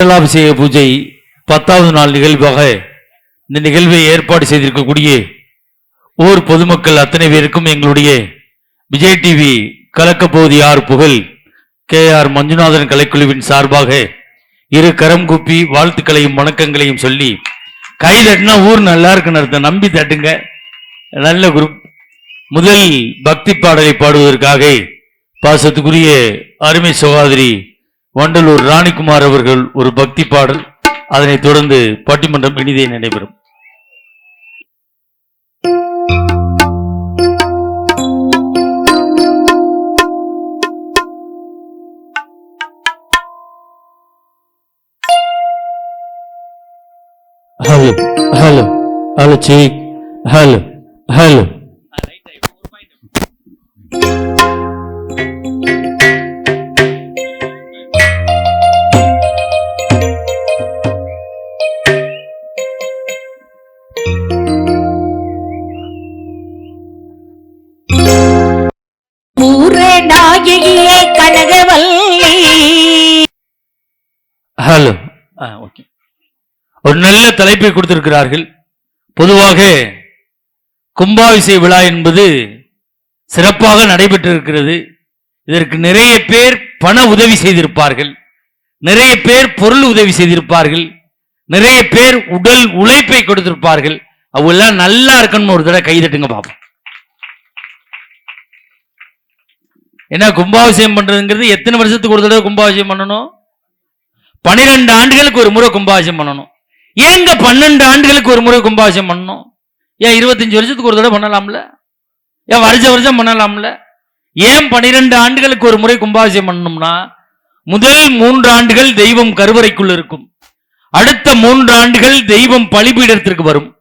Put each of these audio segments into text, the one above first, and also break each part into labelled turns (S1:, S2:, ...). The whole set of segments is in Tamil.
S1: மண்டலாபிஷேக பூஜை பத்தாவது நாள் நிகழ்வாக இந்த நிகழ்வை ஏற்பாடு செய்திருக்கக்கூடிய ஊர் பொதுமக்கள் அத்தனை பேருக்கும் எங்களுடைய விஜய் டிவி கலக்கப்போவது யார் புகழ் கே ஆர் மஞ்சுநாதன் கலைக்குழுவின் சார்பாக இரு கரம் குப்பி வாழ்த்துக்களையும் வணக்கங்களையும் சொல்லி கை தட்டினா ஊர் நல்லா இருக்குன்னு அர்த்தம். நம்பி தட்டுங்க. நல்ல குரூப் முதல் பக்தி பாடலை பாடுவதற்காக பாசத்துக்குரிய அருமை சகோதரி வண்டலூர் ராணிக்குமார் அவர்கள் ஒரு பக்தி பாடல். அதனைத் தொடர்ந்து பட்டிமன்றம் இனிதே நடைபெறும். ஹலோ ஹலோ ஹலோ சீ ஹலோ ஹலோ. ஒரு நல்ல தலைப்பை கொடுத்திருக்கிறார்கள். பொதுவாக கும்பாபிஷேக விழா என்பது சிறப்பாக நடைபெற்றிருக்கிறது. இதற்கு நிறைய பேர் பண உதவி செய்திருப்பார்கள். நிறைய பேர் பொருள் உதவி செய்திருப்பார்கள். நிறைய பேர் உடல் உழைப்பை கொடுத்திருப்பார்கள். அவெல்லாம் நல்லா இருக்கணும் ஒரு தடவை கைதட்டுங்க பாப்போம். ஏன்னா கும்பாபிஷேகம் பண்றதுங்கிறது எத்தனை வருஷத்துக்கு ஒரு தடவை கும்பாபிஷேகம் பண்ணணும்? பன்னிரெண்டு ஆண்டுகளுக்கு ஒரு முறை கும்பாபிஷேகம் பண்ணணும். ஏங்க பன்னெண்டு ஆண்டுகளுக்கு ஒரு முறை கும்பாபிஷேகம் பண்ணோம் ஏன் இருபத்தஞ்சு வருஷத்துக்கு ஒரு தடவை பண்ணலாம்ல? ஏன் வருஷ வருஷம் பண்ணலாம்ல? ஏன் பன்னிரெண்டு ஆண்டுகளுக்கு ஒரு முறை கும்பாபிஷேகம் பண்ணணும்னா முதல் மூன்று ஆண்டுகள் தெய்வம் கருவறைக்குள் இருக்கும். அடுத்த மூன்று ஆண்டுகள் தெய்வம் பலிபீடத்திற்கு வரும்.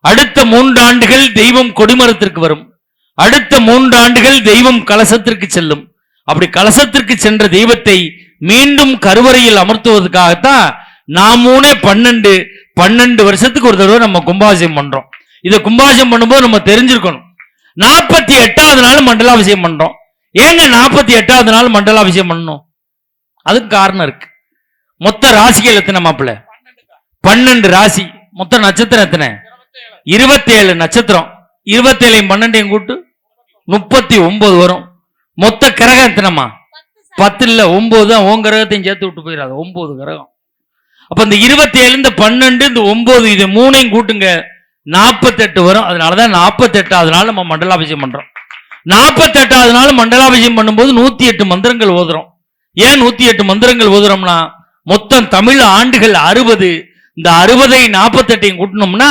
S1: அடுத்த மூன்று ஆண்டுகள் தெய்வம் கொடிமரத்திற்கு வரும். அடுத்த மூன்று ஆண்டுகள் தெய்வம் கலசத்திற்கு செல்லும். அப்படி கலசத்திற்கு சென்ற தெய்வத்தை மீண்டும் கருவறையில் அமர்த்துவதற்காகத்தான் நாமூனே பன்னெண்டு பன்னெண்டு வருஷத்துக்கு ஒரு தடவை நம்ம கும்பாபிஷேகம் பண்றோம். இதை கும்பாபிஷேகம் பண்ணும்போது நம்ம தெரிஞ்சிருக்கணும். நாற்பத்தி எட்டாவது நாள் மண்டலாபிஷேகம் பண்றோம். ஏங்க நாற்பத்தி எட்டாவது நாள் மண்டலாபிஷேகம் பண்ணணும்? அதுக்கு காரணம் இருக்கு. மொத்த ராசிகள் எத்தனை மாப்பிள்ள? பன்னெண்டு ராசி. மொத்த நட்சத்திரம் எத்தனை? இருபத்தேழு நட்சத்திரம். இருபத்தேழையும் பன்னெண்டையும் கூட்டு முப்பத்தி ஒன்பது வரும். மொத்த கிரகம் எத்தனைமா பத்து இல்ல ஒன்பது தான். உன் கிரகத்தையும் சேர்த்து விட்டு போயிடாது. ஒன்பது கிரகம். அப்ப இந்த இருபத்தி ஏழு இந்த பன்னெண்டு இந்த ஒன்பது இது மூணையும் கூட்டுங்க. நாற்பத்தெட்டு வரும். அதனாலதான் நாற்பத்தெட்டாவது நாள் நம்ம மண்டலாபிஷேகம் பண்றோம். நாற்பத்தெட்டாவது நாள் மண்டலாபிஷேகம் பண்ணும்போது நூத்தி எட்டு மந்திரங்கள் ஓதுறோம். ஏன் நூத்தி எட்டு மந்திரங்கள் ஓதுறோம்னா மொத்தம் தமிழ் ஆண்டுகள் அறுபது. இந்த அறுபதை நாற்பத்தெட்டையும் கூட்டணும்னா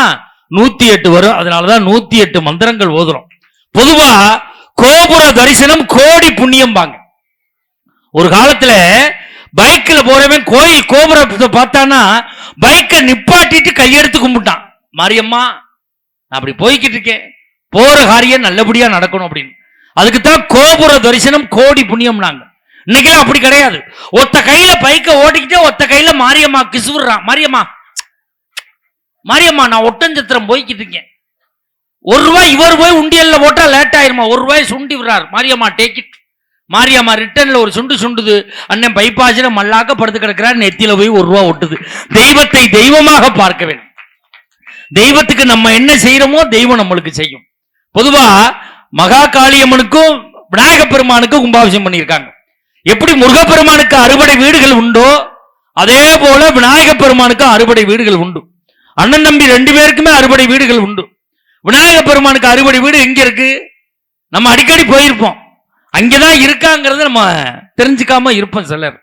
S1: நூத்தி எட்டு வரும். அதனாலதான் நூத்தி எட்டு மந்திரங்கள் ஓதுறோம். பொதுவா கோபுர தரிசனம் கோடி புண்ணியம் பாங்க ஒரு காலத்துல பைக்கில் போகிறவன் கோயில் கோபுரத்தை பார்த்தானா பைக்கை நிப்பாட்டிட்டு கையெடுத்து கும்பிட்டான். மாரியம்மா நான் அப்படி போய்கிட்டு இருக்கேன். போகிற காரியம் நல்லபடியாக நடக்கணும் அப்படின்னு. அதுக்கு தான் கோபுர தரிசனம் கோடி புண்ணியம் நாங்கள் இன்னைக்கெல்லாம் அப்படி கிடையாது. ஒத்த கையில பைக்கை ஓட்டிக்கிட்டே ஒத்த கையில மாரியம்மா கிசுறான் மாரியம்மா மாரியம்மா நான் ஒட்டஞ்சத்திரம் போய்கிட்டு இருக்கேன். ஒரு ரூபாய் இவர் போய் உண்டியல்ல போட்டா லேட் ஆயிருமா? ஒரு ரூபாய் சுண்டி விடுறாரு. மாரியம்மா டேக் இட் மாரியம்மா ரிட்டர்ன்ல ஒரு சுண்டு சுண்டுது. அண்ணன் பைப்பாசில மல்லாக்க படுத்து கிடக்கிறார் நெத்தியில போய் ஒரு ரூபா ஒட்டுது. தெய்வத்தை தெய்வமாக பார்க்க வேண்டும். தெய்வத்துக்கு நம்ம என்ன செய்யறோமோ தெய்வம் நம்மளுக்கு செய்யும். பொதுவா மகா காளியம்மனுக்கும் விநாயக பெருமானுக்கும் கும்பாபிஷேகம் பண்ணியிருக்காங்க. எப்படி முருகப்பெருமானுக்கு அறுபடை வீடுகள் உண்டோ அதே போல விநாயக பெருமானுக்கு அறுபடை வீடுகள் உண்டு. அண்ணன் தம்பி ரெண்டு பேருக்குமே அறுபடை வீடுகள் உண்டு. விநாயக பெருமானுக்கு அறுபடை வீடு எங்க இருக்கு? நம்ம அடிக்கடி போயிருப்போம். அங்கதான் இருக்காங்கிறத நம்ம தெரிஞ்சுக்காம இருப்போம் சிலர்.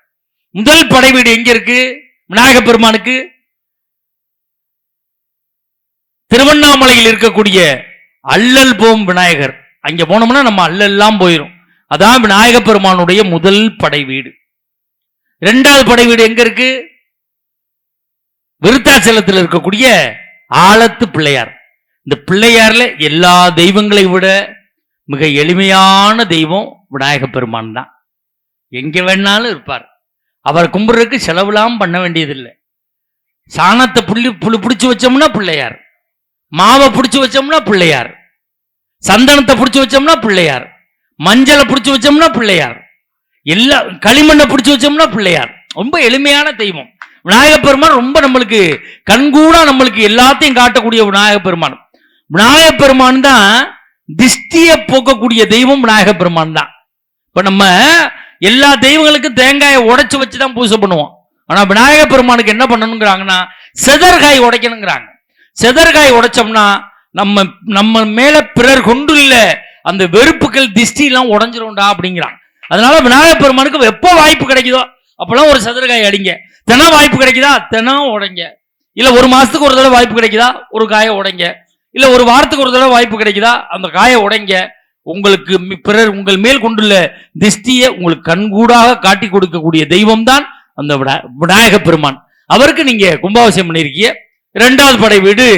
S1: முதல் படை வீடு எங்க இருக்கு? விநாயக பெருமானுக்கு திருவண்ணாமலையில் இருக்கக்கூடிய அல்லல் போம் விநாயகர். அங்க போனோம்னா நம்ம அல்லெல்லாம் போயிரும். அதான் விநாயக பெருமானுடைய முதல் படை வீடு. இரண்டாவது படை வீடு எங்க இருக்கு? விருத்தாச்சலத்தில் இருக்கக்கூடிய ஆலத்து பிள்ளையார். இந்த பிள்ளையார்ல எல்லா தெய்வங்களை விட மிக எளிமையான தெய்வம் விநாயக பெருமான் தான். எங்கே வேணாலும் இருப்பார். அவர் கும்பிட்றதுக்கு செலவுலாம் பண்ண வேண்டியதில்லை. சாணத்தை புள்ளி புளி பிடிச்சி வச்சோம்னா பிள்ளையார். மாவை பிடிச்சி வச்சோம்னா பிள்ளையார். சந்தனத்தை பிடிச்சி வச்சோம்னா பிள்ளையார். மஞ்சளை பிடிச்சி வச்சோம்னா பிள்ளையார். எல்லா களிமண்ணை பிடிச்சி வச்சோம்னா பிள்ளையார். ரொம்ப எளிமையான தெய்வம். விநாயக பெருமான் ரொம்ப நம்மளுக்கு கண்கூடா நம்மளுக்கு எல்லாத்தையும் காட்டக்கூடிய விநாயகப் பெருமான். விநாயக பெருமான் தான் திஷ்டியை போக்கக்கூடிய தெய்வம் விநாயக பெருமான் தான். இப்ப நம்ம எல்லா தெய்வங்களுக்கும் தேங்காயை உடைச்சு வச்சு தான் பூஜை பண்ணுவோம். ஆனா விநாயக பெருமானுக்கு என்ன பண்ணணுங்கிறாங்கன்னா செதற்காய் உடைக்கணுங்கிறாங்க. செதற்காய் உடைச்சோம்னா நம்ம நம்ம மேல பிறர் கொண்டு இல்ல அந்த வெறுப்புகள் திஷ்டி எல்லாம் உடஞ்சிரும்டா அப்படிங்கிறாங்க அதனால விநாயக பெருமானுக்கு எப்போ வாய்ப்பு கிடைக்குதோ அப்பெல்லாம் ஒரு சதுரகாய் அடிங்க. தினம் வாய்ப்பு கிடைக்குதா? தினம் உடைங்க. இல்ல ஒரு மாசத்துக்கு ஒரு தடவை வாய்ப்பு கிடைக்குதா? ஒரு காயை உடைங்க. இல்ல ஒரு வாரத்துக்கு ஒரு தடவை வாய்ப்பு கிடைக்குதா? அந்த காயை உடைங்க. உங்களுக்கு பிறர் உங்கள் மேல் கொண்டுள்ள திஷ்டியை உங்களுக்கு கண்கூடாக காட்டி கொடுக்கக்கூடிய தெய்வம் தான் அந்த விநாயக பெருமான். அவருக்கு நீங்க கும்பாபிஷேகம் பண்ணிருக்கீங்க. இரண்டாவது படை வீடு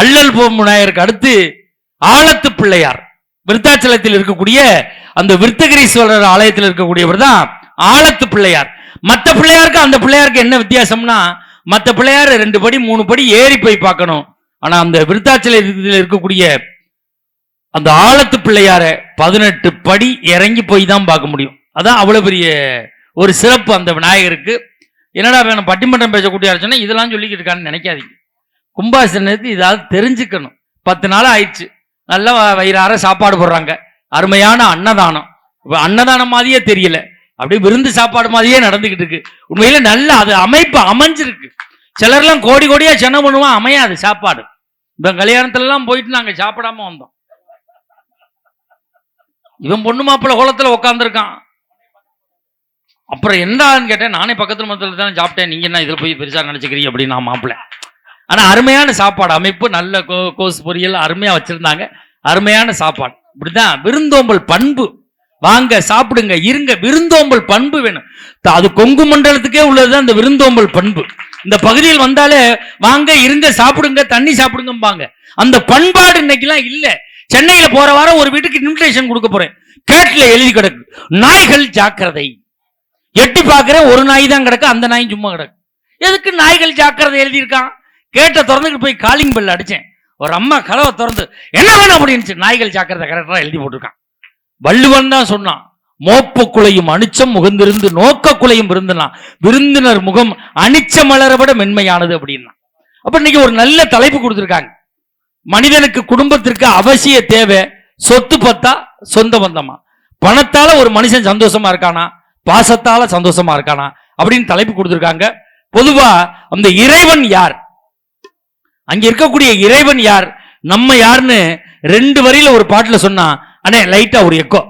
S1: அள்ளல் போம் விநாயகருக்கு அடுத்து ஆழத்து பிள்ளையார். விருத்தாச்சலத்தில் இருக்கக்கூடிய அந்த விருத்தகிரீஸ்வரர் ஆலயத்தில் இருக்கக்கூடியவர் தான் ஆழத்து பிள்ளையார். மற்ற பிள்ளையாருக்கு அந்த பிள்ளையாருக்கு என்ன வித்தியாசம்னா மற்ற பிள்ளையார் ரெண்டு படி மூணு படி ஏறி போய் பார்க்கணும். ஆனா அந்த விருத்தாச்சலத்தில் இருக்கக்கூடிய அந்த ஆழத்து பிள்ளையார பதினெட்டு படி இறங்கி போய் தான் பார்க்க முடியும். அதான் அவ்வளவு பெரிய ஒரு சிறப்பு அந்த விநாயகருக்கு. என்னடா வேணும் பட்டிமன்றம் பேசக்கூடிய சொன்னா இதெல்லாம் சொல்லிக்கிட்டு இருக்கான்னு நினைக்காதீங்க. கும்பாசனத்துக்கு இதாவது தெரிஞ்சுக்கணும். பத்து நாள் ஆயிடுச்சு. நல்லா வயிறார சாப்பாடு போடுறாங்க. அருமையான அன்னதானம். அன்னதானம் மாதிரியே தெரியல. அப்படியே விருந்து சாப்பாடு மாதிரியே நடந்துகிட்டு இருக்கு. உண்மையில நல்ல அது அமைப்பு அமைஞ்சிருக்கு. சிலர்லாம் கோடி கோடியா சென்ன பண்ணுவான். அமையாது சாப்பாடு. இந்த கல்யாணத்துலலாம் போயிட்டு நாங்கள் சாப்பிடாம வந்தோம். இவன் பொண்ணு மாப்பிள்ள கோலத்தில் உட்காந்துருக்கான் அப்புறம் என்னன்னு கேட்டேன் நானே பக்கத்து மதத்தில் தான் சாப்பிட்டேன். நீங்க என்ன இதில் போய் பெருசாக நினைச்சுக்கிறீங்க? அப்படின்னு நான் மாப்பிள்ள. ஆனால் அருமையான சாப்பாடு அமைப்பு நல்ல கோ- கோஸ் பொரியல் அருமையாக வச்சுருந்தாங்க. அருமையான சாப்பாடு. இப்படிதான் விருந்தோம்பல் பண்பு. வாங்க சாப்பிடுங்க இருங்க விருந்தோம்பல் பண்பு வேணும். அது கொங்கு மண்டலத்துக்கே உள்ளதுதான் இந்த விருந்தோம்பல் பண்பு. இந்த பகுதியில் வந்தாலே வாங்க இருங்க சாப்பிடுங்க தண்ணி சாப்பிடுங்கம்பாங்க. அந்த பண்பாடு இன்னைக்கெல்லாம் இல்லை. சென்னையில போற வாரம் ஒரு வீட்டுக்கு இன்விடேஷன் கொடுக்க போறேன். கேட்ல எழுதி கிடக்கு. நாய்கள் ஜாக்கிரதை. எட்டி பார்க்குறேன் ஒரு நாய் தான் கிடக்கு அந்த நாய் சும்மா கிடக்கு. எதுக்கு நாய்கள் ஜாக்கிரதை எழுதியிருக்கான்? கேட்ட திறந்துக்கிட்டு போய் காலிங் பெல் அடிச்சேன். ஒரு அம்மா கலவை திறந்து என்ன வேணும்? அப்படின்னு நாய்கள் ஜாக்கிரதை கரெக்டாக எழுதி போட்டிருக்கான். வள்ளுவன் தான் சொன்னான் மோப்ப குலையும் அணிச்சம் முகந்திருந்து நோக்க குலையும் விருந்தினான். விருந்தினர் முகம் அனிச்ச மலரவிட மென்மையானது அப்படின்னா. அப்ப இன்னைக்கு ஒரு நல்ல தலைப்பு கொடுத்துருக்காங்க. மனிதனுக்கு குடும்பத்திற்கு அவசிய தேவை சொத்து பத்தா சொந்த பந்தமா? பணத்தால ஒரு மனுஷன் சந்தோஷமா இருக்கானா? பாசத்தால சந்தோஷமா இருக்கானா? அப்படின்னு தலைப்பு கொடுத்துருக்காங்க. பொதுவா அந்த இறைவன் யார்? அங்க இருக்கக்கூடிய இறைவன் யார்? நம்ம யாருன்னு ரெண்டு வரியில ஒரு பாட்டுல சொன்னா அண்ணே லைட்டா ஒரு எக்கோ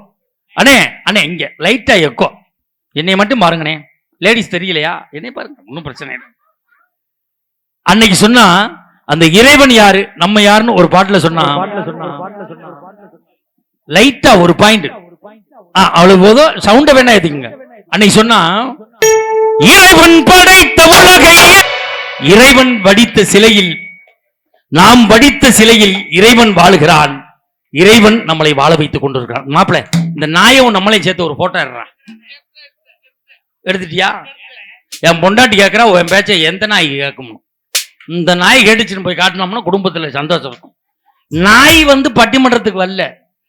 S1: அண்ணே அண்ணே இங்க லைட்டா எக்கோ என்னை மட்டும் பாருங்கண்ணே. லேடிஸ் தெரியலையா? என்னை பாருங்க ஒன்றும் பிரச்சனை இல்லை. அன்னைக்கு சொன்னா அந்த இறைவன் யாரு? நம்ம யாருன்னு ஒரு பாட்டுல சொன்னா லைட்டா ஒரு பாயிண்ட் அவ்வளவு போதும். சவுண்ட வேணா ஏத்துக்குங்க. அன்னைக்கு சொன்னா இறைவன் படைத்த உலகை இறைவன் வடித்த சிலையில் நாம் வடித்த சிலையில் இறைவன் வாழுகிறான். இறைவன் நம்மளை வாழ வைத்துக் கொண்டிருக்கிறான். மாப்பிள இந்த நாயும் நம்மளையும் சேர்த்து ஒரு போட்டோ எடுறான் எடுத்துட்டியா? என் பொண்டாட்டி கேட்கறா என் பேச்சை எந்த நாய் கேட்கணும் இந்த நாய் கேட்டுச்சுன்னு போய் காட்டினோம்னா குடும்பத்துல சந்தோஷம் இருக்கும். நாய் வந்து பட்டிமன்றத்துக்கு வரல.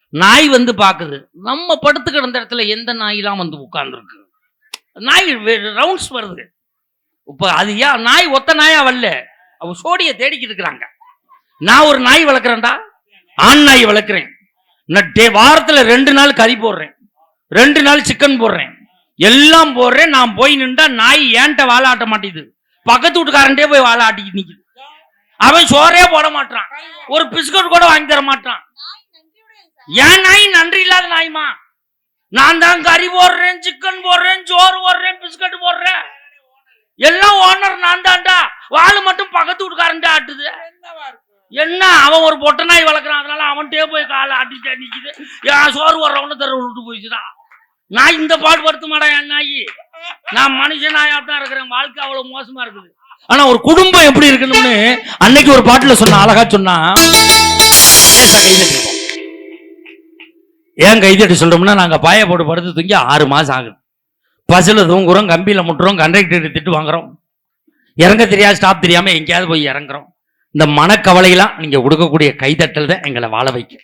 S1: நாய் வந்து பாக்குது. நம்ம படுத்து கிடந்த இடத்துல எந்த நாயெல்லாம் வந்து உட்கார்ந்துருக்கு? நாய் ரவுண்ட்ஸ் வருது. இப்போ அது ஏன் நாய் ஒத்த நாயா வரல? அவ சோடியை தேடிக்கிட்டு இருக்கிறாங்க. நான் ஒரு நாய் வளர்க்குறேன்டா. ஆண் நாய் வளர்க்குறேன் வாரத்தில் வாரத்துல ரெண்டு நாள் கறி போடுறேன். ரெண்டு நாள் சிக்கன் போடுறேன். எல்லாம் போடுறேன். நான் போய் நின்றா நாய் ஏன்ட்ட வாழை ஆட்ட மாட்டேங்குது. பக்கத்து வீட்டுக்காரன்ட்டே போய் வாழை ஆட்டிக்கிட்டு நிக்குது. அவன் சோறே போட மாட்டான் ஒரு பிஸ்கட் கூட வாங்கி தர மாட்டான் ஏன் நாய் நன்றி இல்லாத நாய்மா? நான் தான் கறி போடுறேன் சிக்கன் போடுறேன் சோறு போடுறேன் பிஸ்கட் போடுறேன். எல்லாம் ஓனர் நான் தான்டா. வாழு மட்டும் பக்கத்து வீட்டுக்காரன்ட்ட ஆட்டுது. என்ன அவன் ஒரு பொட்டை நாய் வளர்க்குறான்? அதனால அவன்கிட்டயே போய் காலை அடிச்சு நிக்குது. என் சோறு வர்றவன தர விட்டு போயிடுச்சுதான் நான் இந்த பாடு படுத்த மாட்டேன் என் நாய். நான் மனுஷன் நாயா தான் இருக்கிறேன். வாழ்க்கை அவ்வளவு மோசமா இருக்குது. ஆனா ஒரு குடும்பம் எப்படி இருக்கணும்னு அன்னைக்கு ஒரு பாட்டுல சொன்ன அழகா சொன்னா லேசா கை தட்டிப்போம். ஏன் கைதட்டி சொல்றோம்னா நாங்க பாய போட்டு படுத்து தூங்கி ஆறு மாசம் ஆகுது. பஸ்ல தூங்குறோம் கம்பியில முட்டுறோம் கண்டக்டர் திட்டு வாங்குறோம். இறங்க தெரியாது ஸ்டாப் தெரியாம எங்கேயாவது போய் இறங்குறோம். இந்த மனக்கவலையெல்லாம் நீங்கள் கொடுக்கக்கூடிய கைதட்டல் தான் எங்களை வாழ வைக்கும்.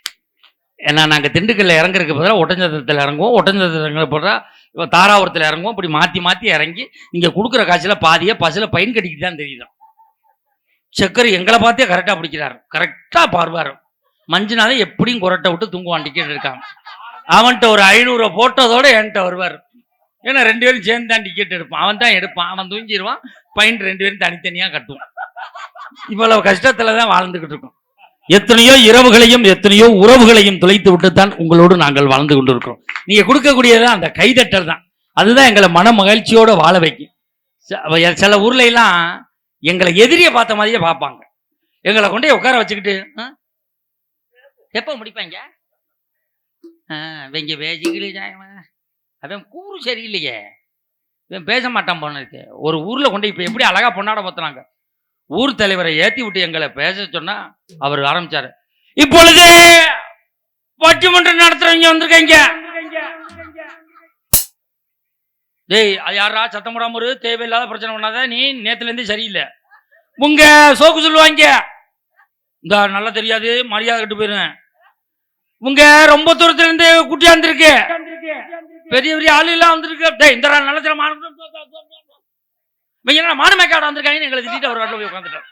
S1: ஏன்னா நாங்கள் திண்டுக்கல்ல இறங்குறதுக்கு பதிலாக ஒட்டஞ்சத்திரத்தில் இறங்குவோம். ஒட்டஞ்சத்திரத்தில் இறங்க போதா இப்போ தாராபுரத்தில் இறங்குவோம். இப்படி மாற்றி மாற்றி இறங்கி இங்கே கொடுக்குற காய்ச்சல பாதியை பசில் பயன் கட்டிக்கிட்டு தான் தெரியுது. சக்கரை எங்களை பார்த்தே கரெக்டாக பிடிக்கிறாரு. கரெக்டாக பார்வார் மஞ்சுனாலே எப்படியும் குரட்டை விட்டு தூங்குவான் டிக்கெட் இருக்கான் அவன்கிட்ட ஒரு ஐநூறு போட்டதோட என்கிட்ட வருவார். ஏன்னா ரெண்டு பேரும் சேர்ந்து தான் டிக்கெட் எடுப்பான். அவன் தான் எடுப்பான். அவன் தூங்கிடுவான் பையன் ரெண்டு பேரும் தனித்தனியாக கட்டுவான். இவ்வளவு கஷ்டத்துல தான் வாழ்ந்துகிட்டு இருக்கோம். எத்தனையோ இரவுகளையும் எத்தனையோ உறவுகளையும் தொலைத்து விட்டுத்தான் உங்களோடு நாங்கள் வாழ்ந்து கொண்டிருக்கிறோம். நீங்க கொடுக்கக்கூடியதான் அந்த கைதட்டல் தான் அதுதான் எங்களை மன மகிழ்ச்சியோட வாழ வைக்கும். சில ஊர்ல எல்லாம் எங்களை எதிரியை பார்த்த மாதிரியே பார்ப்பாங்க. எங்களை கொண்டு போய் உட்கார வச்சுக்கிட்டு "ஆ? எப்போ முடிப்பாங்க? இவங்க பேசிக்கலாம் அவன் கூறு சரியில்லையே. இவன் பேச மாட்டான் போன இருக்கு. ஒரு ஊர்ல கொண்டு இப்ப எப்படி அழகா பொண்ணாட போத்துனாங்க ஊர் தலைவரை ஏத்தி விட்டு எங்களை பேச சொன்னா அவர் ஆரம்பிச்சாரு. இப்பொழுது பட்டிமன்றம் நடத்துறவங்க வந்திருக்கீங்க. டேய் அது யாரா சத்தம் போடாம ஒரு தேவையில்லாத பிரச்சனை பண்ணாத. நீ நேத்துல இருந்து சரியில்லை. உங்க சோக்கு சொல்லுவாங்க. இந்த நல்லா தெரியாது. மரியாதை கட்டு போயிருவேன் உங்க ரொம்ப தூரத்துல இருந்து குட்டியா குட்டியாந்துருக்கு பெரிய பெரிய ஆளு எல்லாம் வந்திருக்கு. டேய் இந்த நல்ல இவங்க மானமேக்காட வந்திருக்காங்கன்னு எங்களை திட்டிட்டு அவர் வாட்டில் போய் உட்காந்துட்டார்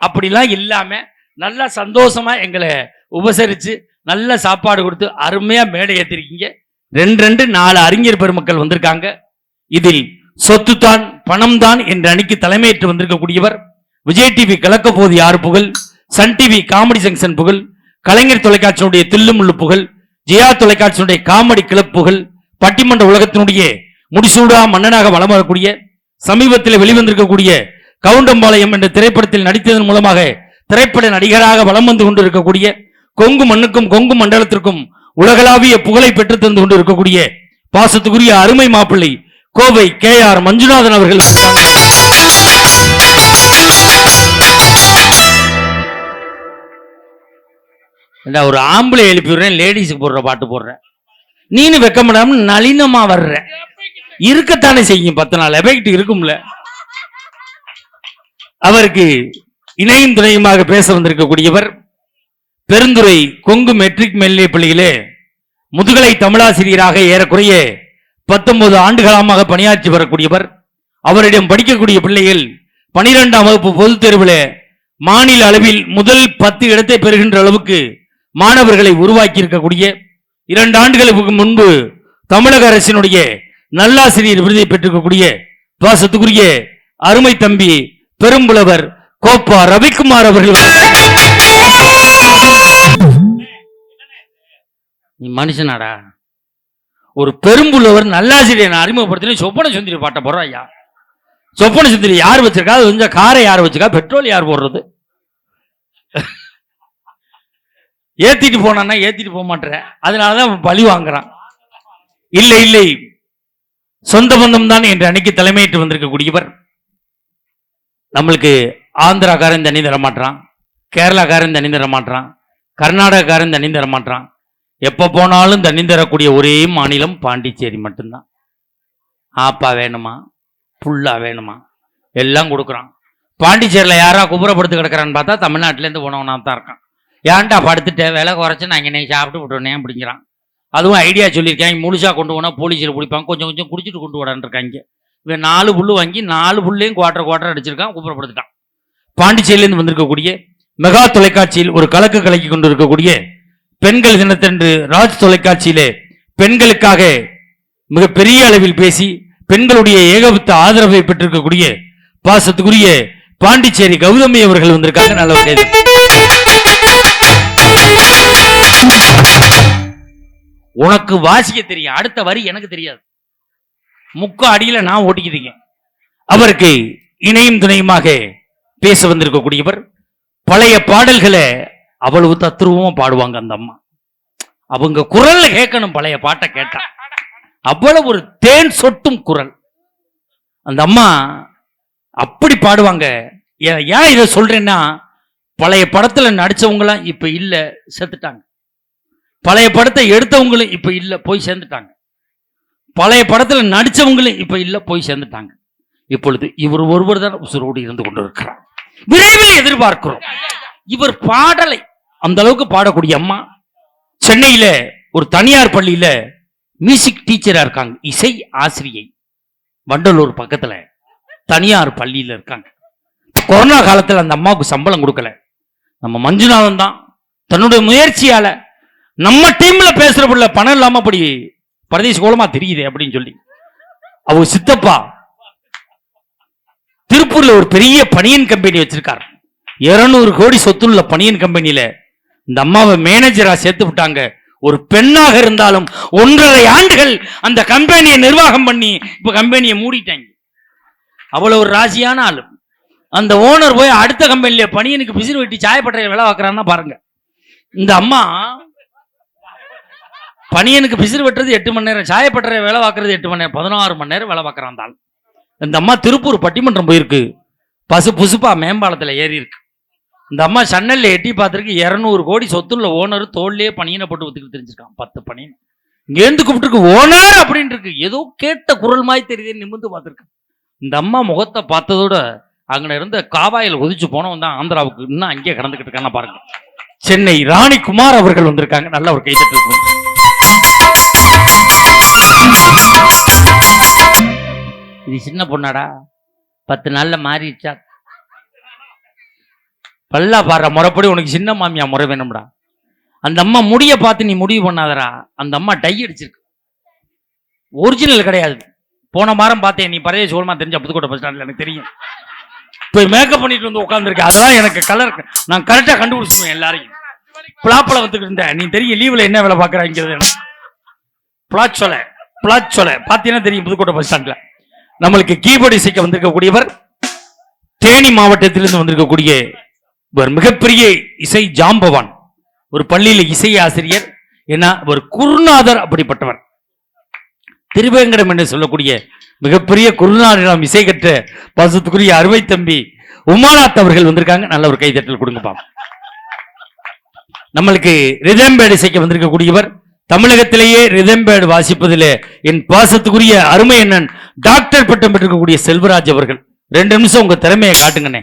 S1: அப்படிலாம் இல்லாம நல்லா சந்தோஷமா எங்களை உபசரிச்சு நல்ல சாப்பாடு கொடுத்து அருமையா மேடை ஏற்றிருக்கீங்க ரெண்டு ரெண்டு நாலு அறிஞர் பெருமக்கள் வந்திருக்காங்க. இதில் சொத்து தான் பணம் தான் என்ற அணிக்கு தலைமையேற்று வந்திருக்கக்கூடியவர். விஜய் டிவி கலக்க போது யார் புகழ் சன் டிவி காமெடி ஜங்ஷன் புகழ் கலைஞர் தொலைக்காட்சியினுடைய தில்லுமுள்ளு புகழ் ஜெயா தொலைக்காட்சியினுடைய காமெடி கிளப் புகழ் பட்டிமன்ற உலகத்தினுடைய முடிசூடா மன்னனாக வலம் வரக்கூடிய சமீபத்தில் வெளிவந்திருக்கக்கூடிய கவுண்டம்பாளையம் என்ற திரைப்படத்தில் நடித்ததன் மூலமாக திரைப்பட நடிகராக வலம் வந்து கொண்டிருக்கக்கூடிய கொங்கு மண்ணுக்கும் கொங்கு மண்டலத்திற்கும் உலகளாவிய புகழை பெற்று தந்து கொண்டு இருக்கக்கூடிய பாசத்துக்குரிய அருமை மாப்பிள்ளை கோவை கே ஆர் மஞ்சுநாதன் அவர்கள். ஒரு ஆம்பளை எழுப்பி விடுறேன் லேடிஸுக்கு போடுற பாட்டு போடுறேன். நீனு வெக்கப்படாம நளினமா வர்ற. இருக்கத்தானே செய்யும் பத்து நாள். எஃபெக்ட் இருக்கும்ல. அவருக்கு இணையும் துணையுமாக பேச வந்திருக்கக்கூடியவர் பெருந்துறை கொங்கு மெட்ரிக் மேல்நிலைப் பள்ளியிலே முதுகலை தமிழாசிரியராக ஏறக்குறைய பத்தொன்பது ஆண்டுகாலமாக பணியாற்றி வரக்கூடியவர் அவரிடம் படிக்கக்கூடிய பிள்ளைகள் பனிரெண்டாம் வகுப்பு பொதுத் தேர்வில் மாநில அளவில் முதல் பத்து இடத்தை பெறுகின்ற அளவுக்கு மாணவர்களை உருவாக்கி இருக்கக்கூடிய இரண்டு ஆண்டுகளுக்கு முன்பு தமிழக அரசினுடைய நல்லாசிரியர் விருதை பெற்றிருக்கக்கூடிய பாசத்துக்குரிய அருமை தம்பி பெரும்புலவர் கோப்பா ரவிக்குமார் அவர்கள் நீ மனுஷனாடா? ஒரு பெரும்புலவர் நல்லாசிரியர் அறிமுகப்படுத்தின சொப்பன சுந்தரி பாட்ட போடுறா ஐயா. சொப்பன சுந்தரி யார் வச்சிருக்கா? அது கொஞ்சம் காரை யார் வச்சிருக்கா? பெட்ரோல் யார் போடுறது? ஏத்திட்டு போனான்னா ஏத்திட்டு போக மாட்டேற. அதனாலதான் பழி வாங்குறான். இல்லை இல்லை. சொந்த பந்தம் தான் என்று அன்னைக்கு தலைமையிட்டு வந்திருக்கக்கூடியவர். நம்மளுக்கு ஆந்திராக்காரன் தண்ணி தர மாட்டான் கேரளாக்காரன் தண்ணி தர மாட்டான் கர்நாடகக்காரன் தண்ணி தர மாட்டான் எப்போ போனாலும் தண்ணி தரக்கூடிய ஒரே மாநிலம் பாண்டிச்சேரி மட்டும்தான். ஆப்பா வேணுமா? புல்லா வேணுமா? எல்லாம் கொடுக்குறான். பாண்டிச்சேரியில் யாரா குபுரப்படுத்து கிடக்குறான்னு பார்த்தா தமிழ்நாட்டிலேருந்து போனவனாக தான் இருக்கான். ஏன்டா படுத்துட்டு விலை குறைச்சி நான் இங்கே சாப்பிட்டு விட்டுனே அப்படிங்கிறான். அதுவும் ஐடியா சொல்லியிருக்காங்க முழுசாக கொண்டு போனால் போலீஸில் பிடிப்பாங்க. கொஞ்சம் கொஞ்சம் குடிச்சிட்டு கொண்டு வரான்ருக்காங்க இவன் நாலு புல்லு வாங்கி நாலு புல்லையும் குவாட்டர் குவாட்டர் அடிச்சிருக்கான். குப்புறப்படுத்திட்டான். பாண்டிச்சேரியிலேருந்து வந்திருக்கக்கூடிய மெகா தொலைக்காட்சியில் ஒரு கலக்கு கலக்கி கொண்டு இருக்கக்கூடிய பெண்கள் தினத்தன்று ராஜ் தொலைக்காட்சியிலே பெண்களுக்காக மிகப்பெரிய அளவில் பேசி பெண்களுடைய ஏகபத்த ஆதரவை பெற்றிருக்கக்கூடிய பாசத்துக்குரிய பாண்டிச்சேரி கௌதமி அவர்கள் வந்திருக்காங்க. நல்ல உனக்கு வாசிக்க தெரியும். அடுத்த வரி எனக்கு தெரியாது. முக்க அடியில நான் ஓட்டிக்கிட்டீங்க. அவருக்கு இணையும் துணையுமாக பேச வந்திருக்கக்கூடியவர் பழைய பாடல்களை அவ்வளவு தத்ரூபமா பாடுவாங்க அந்த அம்மா. அவங்க குரல்ல கேட்கணும் பழைய பாட்டை கேட்டா. அவ்வளவு ஒரு தேன் சொட்டும் குரல். அந்த அம்மா அப்படி பாடுவாங்க. ஏன் ஏன் இதை சொல்றேன்னா பழைய படத்துல நடிச்சவங்களாம் இப்ப இல்ல செத்துட்டாங்க. பழைய படத்தை எடுத்தவங்களும் இப்போ இல்லை போய் சேர்ந்துட்டாங்க. பழைய படத்துல நடிச்சவங்களும் இப்ப இல்லை போய் சேர்ந்துட்டாங்க. இப்பொழுது இவர் ஒருவர் தான் உசுரோடு இருந்து கொண்டிருக்கிறார். விரைவில் எதிர்பார்க்கிறோம். இவர் பாடலை அந்த அளவுக்கு பாடக்கூடிய அம்மா சென்னையில ஒரு தனியார் பள்ளியில மியூசிக் டீச்சரா இருக்காங்க. இசை ஆசிரியை. வண்டலூர் பக்கத்துல தனியார் பள்ளியில இருக்காங்க. கொரோனா காலத்துல அந்த அம்மாவுக்கு சம்பளம் கொடுக்கல. நம்ம மஞ்சுநாதன் தான் தன்னுடைய முயற்சியால நம்ம டீம்ல பேசுற புள்ள பணம் இல்லாம அப்படி பிரதேச கோலமா தெரியுது அப்படின்னு சொல்லி. அவர் சித்தப்பா திருப்பூர்ல ஒரு பெரிய பனியன் கம்பெனி வச்சிருக்காரு. 200 கோடி சொத்துள்ள பனியன் கம்பெனியில இந்த அம்மாவை மேனேஜரா சேர்த்து விட்டாங்க. ஒரு பெண்ணாக இருந்தாலும் ஒன்றரை ஆண்டுகள் அந்த கம்பெனியை நிர்வாகம் பண்ணி இப்ப கம்பெனியை மூடிட்டாங்க. அவ்வளவு ஒரு ராசியான ஆளு. அந்த ஓனர் போய் அடுத்த கம்பெனியில பனியனுக்கு பிசிறு வெட்டி சாயப்பட்டறை வேலை பார்க்கறான்னா பாருங்க. இந்த அம்மா பனியனுக்கு பிசிறு வெட்டுறது எட்டு மணி நேரம் சாயப்பட்டறை வேலை பார்க்கறது எட்டு மணி நேரம் பதினாறு மணி நேரம் வேலை பார்க்குறான் தாள் இந்த அம்மா திருப்பூர் பட்டிமன்றம் போயிருக்கு. பசு புசுப்பா மேம்பாலத்துல ஏறி இருக்கு. இந்த அம்மா சன்னல்ல எட்டி பார்த்துருக்கு இரநூறு கோடி சொத்துள்ள ஓனர் தோல்லே பனியனை போட்டு ஒத்துக்கிட்டு தெரிஞ்சிருக்கான். பத்து பனியன். இங்கேருந்து கூப்பிட்டுருக்கு ஓனர் அப்படின்னு இருக்கு. ஏதோ கேட்ட குரல் மாதிரி தெரியுது நிமிந்து பார்த்திருக்கு இந்த அம்மா முகத்தை பார்த்ததோட அங்க இருந்த காவாயில் உதிச்சு போனவன் தான் ஆந்திராவுக்கு. இன்னும் அங்கேயே கடந்துக்கிட்டு இருக்கான்னு பாருங்க. சென்னை ராணி குமார் அவர்கள் வந்திருக்காங்க. நல்ல ஒரு கைத்தட்டு இது சின்ன பொண்ணாடா. பத்து நாள்ல மாறிடுச்சா? பல்லா பாடுற முறைப்படி உனக்கு சின்ன மாமியா முறை வேணும்டா. அந்த அம்மா முடிய பார்த்து நீ முடிவு பண்ணாதடா. அந்த அம்மா டை அடிச்சிருக்கு. ஒரிஜினல் கிடையாது. போன வாரம் பார்த்தேன். நீ பழைய சோழமா தெரிஞ்ச புதுக்கோட்டை பஸ் ஸ்டாண்ட்ல எனக்கு தெரியும். போய் மேக்கப் பண்ணிட்டு வந்து உட்காந்துருக்கேன் அதெல்லாம் எனக்கு கலர் நான் கரெக்டாக கண்டுபிடிச்சிருவேன் எல்லாரையும். பிளாப்பில் வந்துட்டு இருந்தேன் நீ தெரியும் லீவில் என்ன வேலை பார்க்குறாங்கிறது பிளாட் சொல்ல பிளாட் பார்த்தீங்கன்னா தெரியும் புதுக்கோட்டை பஸ் ஸ்டாண்ட்ல நம்மளுக்கு கீபோர்டு இசைக்க வந்திருக்கக்கூடியவர் தேனி மாவட்டத்திலிருந்து வந்திருக்கக்கூடிய ஒரு மிகப்பெரிய இசை ஜாம்பவான். ஒரு பள்ளியில இசை ஆசிரியர் ஏன்னா ஒரு குருநாதர் அப்படிப்பட்டவர். திருவேங்கடம் என்று சொல்லக்கூடிய மிகப்பெரிய குருநாதரிடம் இசை கற்ற பாசத்துக்குரிய அருமை தம்பி உமாநாத் அவர்கள் வந்திருக்காங்க. நல்ல ஒரு கைதட்டல் கொடுங்கப்பா. நம்மளுக்கு ரிதம்பேடு இசைக்க வந்திருக்கக்கூடியவர் தமிழகத்திலேயே ரிதம்பேடு வாசிப்பதிலே என் பாசத்துக்குரிய அருமை என்னன் டாக்டர் பட்டம் பெற்றிருக்கக்கூடிய செல்வராஜ் அவர்கள். ரெண்டு நிமிஷம் உங்க திறமையை காட்டுங்கண்ணே.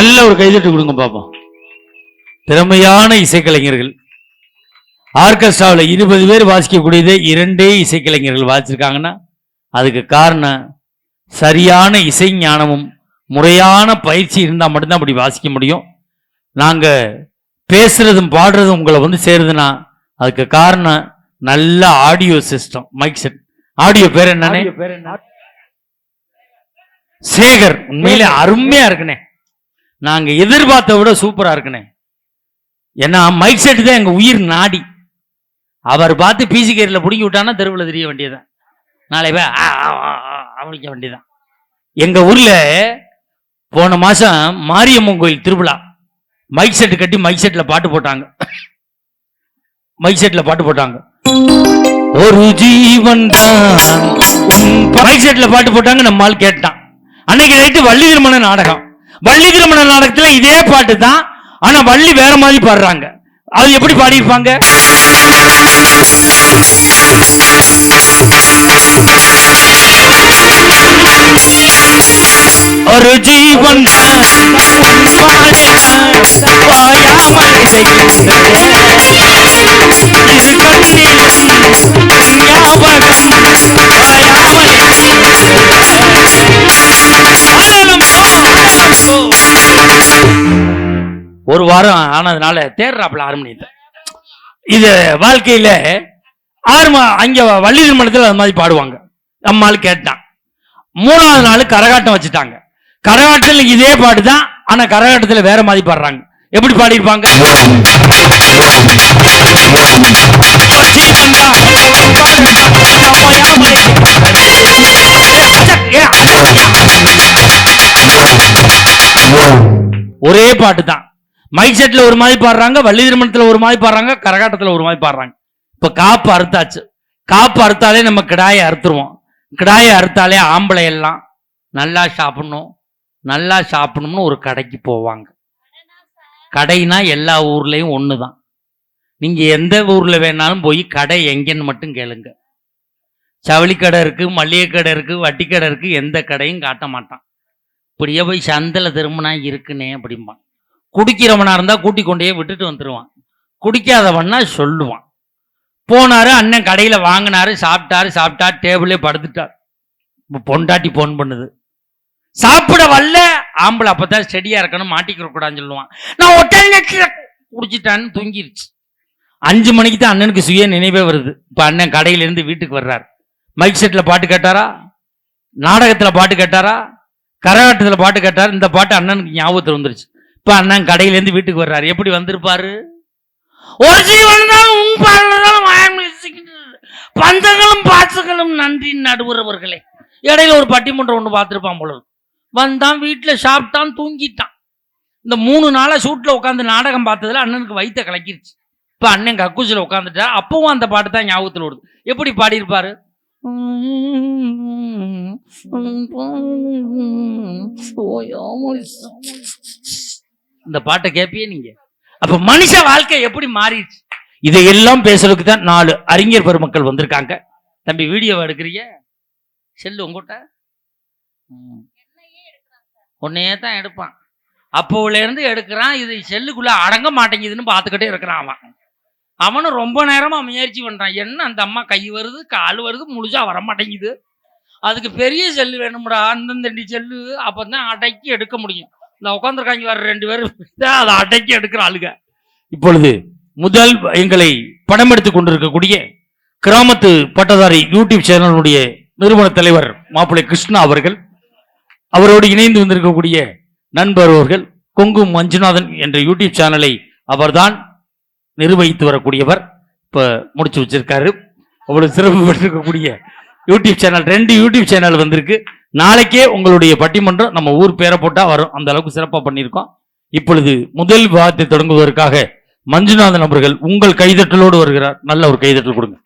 S1: நல்ல ஒரு கைதட்டு கொடுங்க பாப்போம். திறமையான இசைக்கலைஞர்கள். ஆர்கெஸ்ட்ராவில் இருபது பேர் வாசிக்கக்கூடியதை இரண்டே இசைக்கலைஞர்கள் வாசிச்சிருக்காங்கன்னா அதுக்கு காரணம் சரியான இசை ஞானமும் முறையான பயிற்சி இருந்தால் மட்டும்தான் அப்படி வாசிக்க முடியும். நாங்கள் பேசுறதும் பாடுறதும் உங்களை வந்து சேருதுன்னா அதுக்கு காரணம் நல்ல audio system mic set. Audio பேர் என்னன்னே சேகர். உண்மையிலே அருமையா இருக்குனே நாங்கள் எதிர்பார்த்த விட சூப்பராக இருக்குனே. ஏன்னா மைக் செட் தான் எங்கள் உயிர் நாடி. அவர் பார்த்து பிசி கேரியில் பிடிங்கி விட்டான்னா தெருவில் தெரிய வேண்டியதுதான். நாளை போய் ஆ, ஆ, ஆ, ஆ, அவளிக்க வேண்டியதுதான். எங்கள் ஊரில் போன மாதம் மாரியம்மன் கோயில் திருவிழா. மைக் செட்டு கட்டி மைக் செட்டில் பாட்டு போட்டாங்க. மைக் செட்டில் பாட்டு போட்டாங்க. ஒரு ஜீவன் தான் மைக் செட்டில் பாட்டு போட்டாங்க நம்மால் கேட்டான். அன்னைக்கு நைட்டு வள்ளி திருமண நாடகம். வள்ளி திருமண நாடகத்தில் இதே பாட்டு தான் ஆனால் வள்ளி வேற மாதிரி பாடுறாங்க. அது எப்படி பாடியிருப்பாங்க? ஒரு ஜீவன் பாயாமல் ஒரு வாரம் ஆனதுனால தேர்றாப்புல ஆறு மணி. இது வாழ்க்கையில ஆறு மா அங்க வள்ளி திருமணத்தில் அது மாதிரி பாடுவாங்க. நம்மால் கேட்டான் மூணாவது நாள் கரகாட்டம் வச்சுட்டாங்க. கரகாட்டத்தில் இதே பாட்டு தான் ஆனால் கரகாட்டத்தில் வேற மாதிரி பாடுறாங்க. எப்படி பாடியிருப்பாங்க? ஒரே பாட்டு தான் மைக் செட்டில் ஒரு மாதிரி பாடுறாங்க வள்ளி திருமணத்தில் ஒரு மாதிரி பாடுறாங்க கரகாட்டத்தில் ஒரு மாதிரி பாடுறாங்க. இப்போ காப்பு அறுத்தாச்சு. காப்பு அறுத்தாலே நம்ம கிடாயை அறுத்துருவோம். கிடாயை அறுத்தாலே ஆம்பளை எல்லாம் நல்லா சாப்பிடணும் நல்லா சாப்பிடணும்னு ஒரு கடைக்கு போவாங்க. கடைனா எல்லா ஊர்லேயும் ஒன்று தான் நீங்கள் எந்த ஊரில் வேணாலும் போய் கடை எங்கேன்னு மட்டும் கேளுங்க. ஜவுளி கடை இருக்குது மளிகை கடை இருக்குது வட்டி கடை இருக்குது எந்த கடையும் காட்ட மாட்டான். இப்படியே போய் சந்தில் திரும்பினா இருக்குனே அப்படிம்பான். குடிக்கிறவனா இருந்தா கூட்டி கொண்டே விட்டுட்டு வந்துடுவான் குடிக்காதவன்னா சொல்லுவான். போனாரு அண்ணன் கடையில வாங்கினாரு சாப்பிட்டாரு சாப்பிட்டாரு டேபிளே படுத்துட்டார். பொண்டாட்டி போன் பண்ணுது. சாப்பிட வரல ஆம்பளை அப்பதான் ஸ்டெடியா இருக்கணும் மாட்டிக்கிற கூடாதுன்னு சொல்லுவான். நான் ஒட்டல் குடிச்சிட்டான்னு தூங்கிருச்சு. அஞ்சு மணிக்கு தான் அண்ணனுக்கு சுய நினைவே வருது. இப்போ அண்ணன் கடையில இருந்து வீட்டுக்கு வர்றாரு. மைக் செட்டில் பாட்டு கேட்டாரா? நாடகத்தில் பாட்டு கேட்டாரா? கரகாட்டத்தில் பாட்டு கேட்டார். இந்த பாட்டு அண்ணனுக்கு ஞாபகத்துல வந்துருச்சு. இப்ப அண்ணன் கடையில இருந்து வீட்டுக்கு வர்றாரு எப்படி வந்திருப்பாரு ஒரு ஜீவனாலும் உன் பாடல்தான் பந்தங்களும் பாசங்களும் நன்றி நடுவுறவர்களே இடையில ஒரு பட்டிமன்றம் ஒன்று பார்த்துருப்பான் போல வந்தான் வீட்டுல சாப்பிட்டான் தூங்கிட்டான் இந்த மூணு நாளா ஷூட்ல உட்காந்து நாடகம் பார்த்ததுல அண்ணனுக்கு வயிற்ற கலக்கிருச்சு இப்ப அண்ணன் கக்கூசில உட்காந்துட்டா அப்பவும் அந்த பாட்டு தான் ஞாபகத்துல ஓடுது எப்படி பாடியிருப்பாரு இந்த பாட்டை கேட்பியே நீங்க. அப்ப மனுஷ வாழ்க்கை எப்படி மாறிடுச்சு? இதையெல்லாம் பேசுறதுக்கு தான் நாலு அறிஞர் பெருமக்கள் வந்திருக்காங்க. தம்பி வீடியோ எடுக்கிறீங்க? செல்லு உங்ககிட்ட? உன்னையே தான் எடுப்பான். அப்போலேருந்து எடுக்கிறான். இது செல்லுக்குள்ள அடங்க மாட்டேங்குதுன்னு பார்த்துக்கிட்டே இருக்கிறான் அவன். அவனும் ரொம்ப நேரமாக முயற்சி பண்ணுறான் என்ன அந்த அம்மா கை வருது கால் வருது முழுசா வர மாட்டேங்குது. அதுக்கு பெரிய செல்லு வேணும்டா அந்தந்தண்டி செல்லு அப்போ தான் அடக்கி எடுக்க முடியும். இந்த உட்காந்துருக்காங்க வர ரெண்டு பேரும். அதை அடக்கி எடுக்கிற ஆளுங்க இப்பொழுது முதல் எங்களை படம் எடுத்துக் கொண்டிருக்கக்கூடிய கிராமத்து பட்டதாரி யூடியூப் சேனலுடைய நிறுவன தலைவர் மாப்பிள்ளை கிருஷ்ணா அவர்கள் அவரோடு இணைந்து வந்திருக்கக்கூடிய நண்பர் அவர்கள் கொங்கு மஞ்சுநாதன் என்ற யூடியூப் சேனலை அவர்தான் நிர்வகித்து வரக்கூடியவர். இப்போ முடிச்சு வச்சிருக்காரு. அவ்வளோ சிறப்பு பெற்றிருக்கக்கூடிய யூடியூப் சேனல் ரெண்டு யூடியூப் சேனல் வந்திருக்கு. நாளைக்கே உங்களுடைய பட்டிமன்றம் நம்ம ஊர் பேரை போட்டா வரும். அந்த அளவுக்கு சிறப்பாக பண்ணியிருக்கோம். இப்பொழுது முதல் விவாதத்தை தொடங்குவதற்காக மஞ்சுநாதன் அவர்கள் உங்கள் கைதட்டலோடு வருகிறார். நல்ல ஒரு கைதட்டல் கொடுங்க.